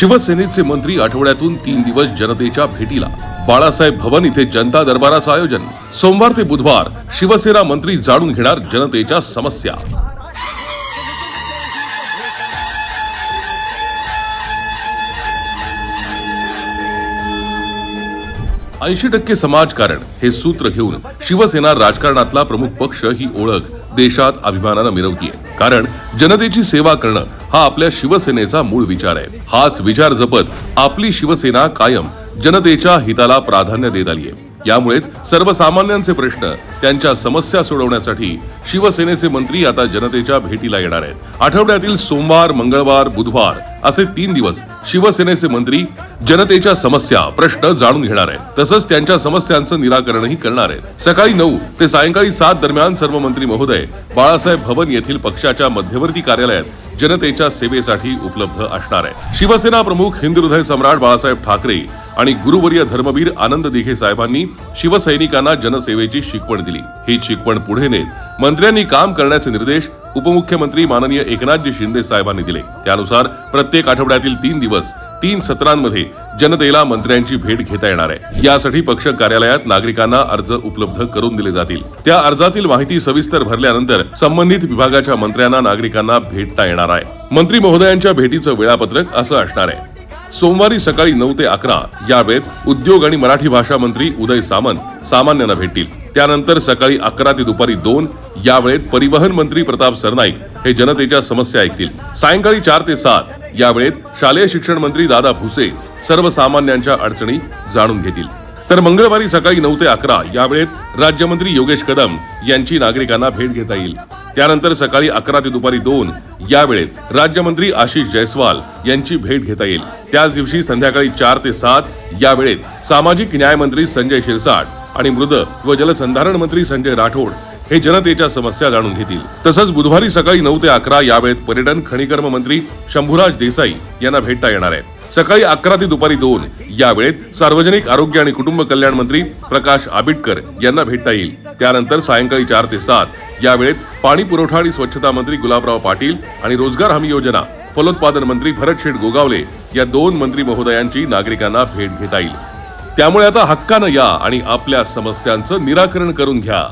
शिवसेनेचे मंत्री आठवड्यातून तीन दिवस जनतेच्या भेटीला. बाळासाहेब भवन इथे जनता दरबाराचं आयोजन. सोमवार ते बुधवार शिवसेना मंत्री जाणून घेणार जनतेच्या समस्या. ऐंशी टक्के समाजकारण हे सूत्र घेऊन शिवसेना राजकारणातला प्रमुख पक्ष ही ओळख. देशात अभिमानानं मिरवतीये. कारण जनतेची सेवा करणं हा आपल्या शिवसेनेचा मूळ विचार आहे. हाच विचार जपत आपली शिवसेना कायम जनतेच्या हिताला प्राधान्य देत आली आहे यामुळेच सर्वसामान्यांचे प्रश्न त्यांच्या समस्या सोडवण्यासाठी शिवसेनेचे मंत्री आता जनतेच्या भेटीला येणार आहेत. आठवड्यातील सोमवार मंगळवार बुधवार असे तीन दिवस शिवसेनेचे मंत्री जनतेच्या समस्या प्रश्न जाणून घेणार आहेत. तसंच त्यांच्या समस्यांचं निराकरणही करणार आहेत. सकाळी नऊ ते सायंकाळी सात दरम्यान सर्व मंत्री महोदय बाळासाहेब भवन येथील पक्षाच्या मध्यवर्ती कार्यालयात जनतेच्या सेवेसाठी उपलब्ध असणार आहे शिवसेना प्रमुख हिंदुहृदय सम्राट बाळासाहेब ठाकरे आणि गुरुवर्य धर्मवीर आनंद दिघे साहेबांनी शिवसैनिकांना जनसेवेची शिकवण दिली. ही शिकवण पुढे नेत मंत्र्यांनी काम करण्याचे निर्देश उपमुख्यमंत्री माननीय एकनाथजी शिंदे साहेबांनी दिले. त्यानुसार प्रत्येक आठवड्यातील तीन दिवस तीन सत्रांमध्ये जनतेला मंत्र्यांची भेट घेता येणार आहे. यासाठी पक्ष कार्यालयात नागरिकांना अर्ज उपलब्ध करून दिले जातील. त्या अर्जातील माहिती सविस्तर भरल्यानंतर संबंधित विभागाच्या मंत्र्यांना नागरिकांना भेटता येणार आहे. मंत्री महोदयांच्या भेटीचं वेळापत्रक असं असणार आहे. सोमवारी सकाळी नऊ ते अकरा या वेळेत उद्योग आणि मराठी भाषा मंत्री उदय सामंत सामान्यांना भेटतील. त्यानंतर सकाळी अकरा ते दुपारी दोन या वेळेत परिवहन मंत्री प्रताप सरनाईक हे जनतेच्या समस्या ऐकतील. सायंकाळी चार ते सात या वेळेत शालेय शिक्षण मंत्री दादा भुसे सर्वसामान्यांच्या अडचणी जाणून घेतील. तर मंगळवारी सकाळी नऊ ते अकरा या वेळेत राज्यमंत्री योगेश कदम यांची नागरिकांना भेट घेता येईल. त्यानंतर सकाळी अकरा ते दुपारी दोन या वेळेत राज्यमंत्री आशिष जयस्वाल यांची भेट घेता येईल. त्याच दिवशी संध्याकाळी चार ते सात या वेळेत सामाजिक न्याय मंत्री संजय शिरसाट आणि मृद व जलसंधारण मंत्री संजय राठोड हे जनतेच्या समस्या जाणून घेतील. तसंच बुधवारी सकाळी नऊ ते अकरा यावेळेत पर्यटन खनिकर्म मंत्री शंभूराज देसाई यांना भेटता येणार आहे सकाळी अकरा ते दुपारी दोन यावेळेत सार्वजनिक आरोग्य आणि कुटुंब कल्याण मंत्री प्रकाश आबिटकर यांना भेटता येईल. त्यानंतर सायंकाळी चार ते सात या वेळेत पाणी पुरवठा आणि स्वच्छता मंत्री गुलाबराव पाटील आणि रोजगार हमी योजना फलोत्पादन मंत्री भरतशेठ गोगावले या दोन मंत्री महोदयांची नागरिकांना भेट घेता येईल. त्यामुळे आता हक्कानं या आणि आपल्या समस्यांचं निराकरण करून घ्या.